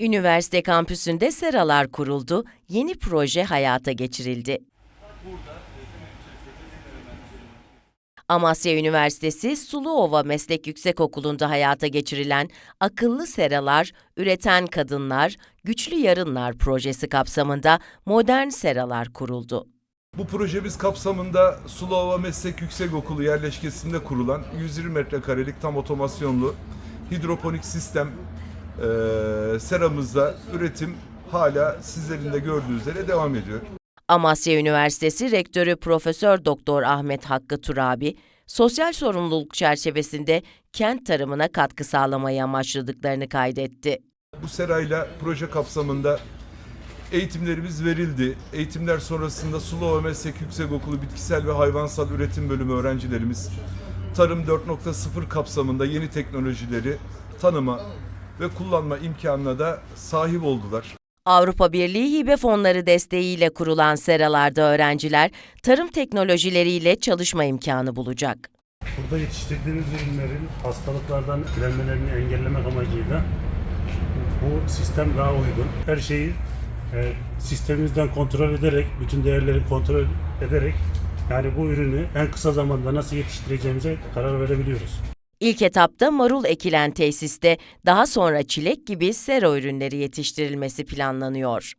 Üniversite kampüsünde seralar kuruldu, yeni proje hayata geçirildi. Amasya Üniversitesi Suluova Meslek Yüksekokulu'nda hayata geçirilen Akıllı Seralar, Üreten Kadınlar, Güçlü Yarınlar projesi kapsamında modern seralar kuruldu. Bu projemiz kapsamında Sulova Meslek Yüksekokulu yerleşkesinde kurulan 120 metrekarelik tam otomasyonlu hidroponik sistem eee seramızda üretim hala sizlerin de gördüğünüz üzere devam ediyor. Amasya Üniversitesi Rektörü Profesör Doktor Ahmet Hakkı Turabi, sosyal sorumluluk çerçevesinde kent tarımına katkı sağlamayı amaçladıklarını kaydetti. Bu serayla proje kapsamında eğitimlerimiz verildi. Eğitimler sonrasında Sulova Meslek Yüksekokulu Bitkisel ve Hayvansal Üretim Bölümü öğrencilerimiz Tarım 4.0 kapsamında yeni teknolojileri tanıma ve kullanma imkanına da sahip oldular. Avrupa Birliği hibe fonları desteğiyle kurulan seralarda öğrenciler tarım teknolojileriyle çalışma imkanı bulacak. Burada yetiştirdiğimiz ürünlerin hastalıklardan ürenmelerini engellemek amacıyla bu sistem daha uygun. Her şeyi e, sistemimizden kontrol ederek, bütün değerleri kontrol ederek yani bu ürünü en kısa zamanda nasıl yetiştireceğimize karar verebiliyoruz. İlk etapta marul ekilen tesiste daha sonra çilek gibi sera ürünleri yetiştirilmesi planlanıyor.